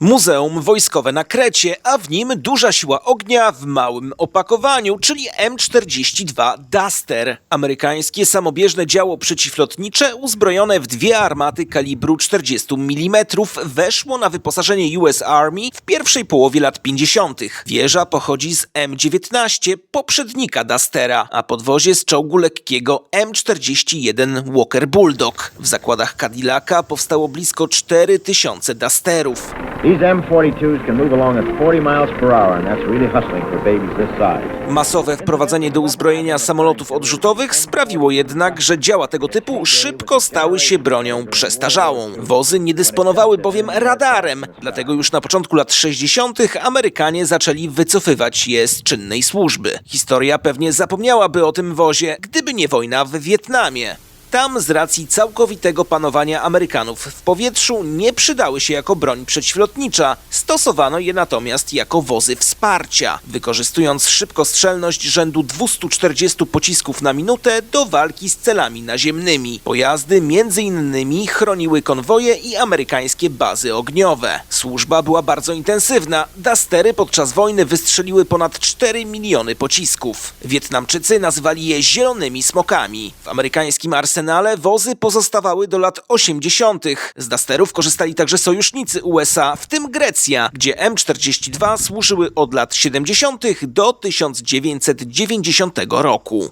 Muzeum Wojskowe na Krecie, a w nim duża siła ognia w małym opakowaniu, czyli M42 Duster. Amerykańskie samobieżne działo przeciwlotnicze uzbrojone w dwie armaty kalibru 40 mm weszło na wyposażenie US Army w pierwszej połowie lat 50. Wieża pochodzi z M19, poprzednika Dustera, a podwozie z czołgu lekkiego M41 Walker Bulldog. W zakładach Cadillaca powstało blisko 4000 Dusterów. These M42s can move along at 40 miles per hour, and that's really hustling for babies this size. Masowe wprowadzenie do uzbrojenia samolotów odrzutowych sprawiło jednak, że działa tego typu szybko stały się bronią przestarzałą. Wozy nie dysponowały bowiem radarem, dlatego już na początku lat 60. Amerykanie zaczęli wycofywać je z czynnej służby. Historia pewnie zapomniałaby o tym wozie, gdyby nie wojna w Wietnamie. Tam z racji całkowitego panowania Amerykanów w powietrzu nie przydały się jako broń przeciwlotnicza, stosowano je natomiast jako wozy wsparcia, wykorzystując szybkostrzelność rzędu 240 pocisków na minutę do walki z celami naziemnymi. Pojazdy między innymi chroniły konwoje i amerykańskie bazy ogniowe. Służba była bardzo intensywna. Dustery podczas wojny wystrzeliły ponad 4 miliony pocisków. Wietnamczycy nazwali je zielonymi smokami. W amerykańskim arsenale wozy pozostawały do lat 80. Z Dusterów korzystali także sojusznicy USA, w tym Grecja, gdzie M42 służyły od lat 70. do 1990 roku.